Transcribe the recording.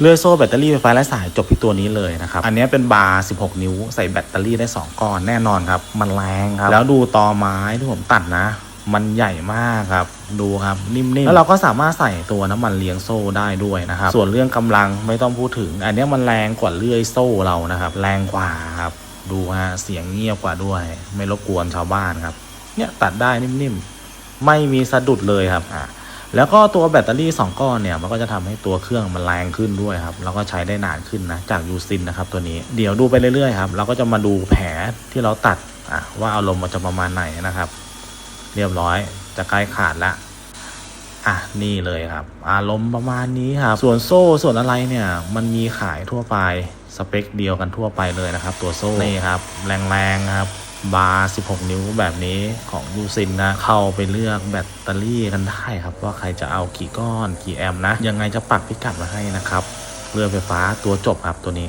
เลื่อยโซ่แบตเตอรี่ไฟฟ้าและสายจบที่ตัวนี้เลยนะครับ อันนี้เป็นบาร์ 16 นิ้วใส่แบตเตอรี่ได้ 2 ก้อนแน่นอนครับ มันแรงครับ แล้วดูตอไม้ที่ผมตัดนะ มันใหญ่มากครับ ดูครับนิ่มๆ แล้วเราก็สามารถใส่ตัวน้ำมันเลี้ยงโซ่ได้ด้วยนะครับ ส่วนเรื่องกำลังไม่ต้องพูดถึง อันนี้มันแรงกว่าเลื่อยโซ่เรานะครับ แรงกว่าครับ ดูฮะเสียงเงียบกว่าด้วย ไม่รบกวนชาวบ้านครับ เนี่ยตัดได้นิ่มๆ ไม่มีสะดุดเลยครับอะ แล้วก็ตัวแบตเตอรี่ 2 ก้อนเนี่ย มันก็จะทำให้ตัวเครื่องมันแรงขึ้นด้วยครับ แล้วก็ใช้ได้นานขึ้นนะ จากยูซินนะครับตัวนี้ เดี๋ยวดูไปเรื่อยๆครับ เราก็จะมาดูแผลที่เราตัดอะว่าอารมณ์มันจะประมาณไหนนะครับ เรียบร้อย จะใกล้ขาดละอะนี่เลยครับ อารมณ์ประมาณนี้ครับ ส่วนโซ่ส่วนอะไรเนี่ย มันมีขายทั่วไป สเปคเดียวกันทั่วไปเลยนะครับ ตัวโซ่ นี่ครับ แรงๆครับ บาร์ 16 นิ้วแบบนี้ของยูซินนะ เข้าไปเลือกแบตเตอรี่กันได้ครับ ว่าใครจะเอากี่ก้อนกี่แอมป์นะ ยังไงจะปักพิกัดมาให้นะครับ เรือไฟฟ้าตัวจบครับตัวนี้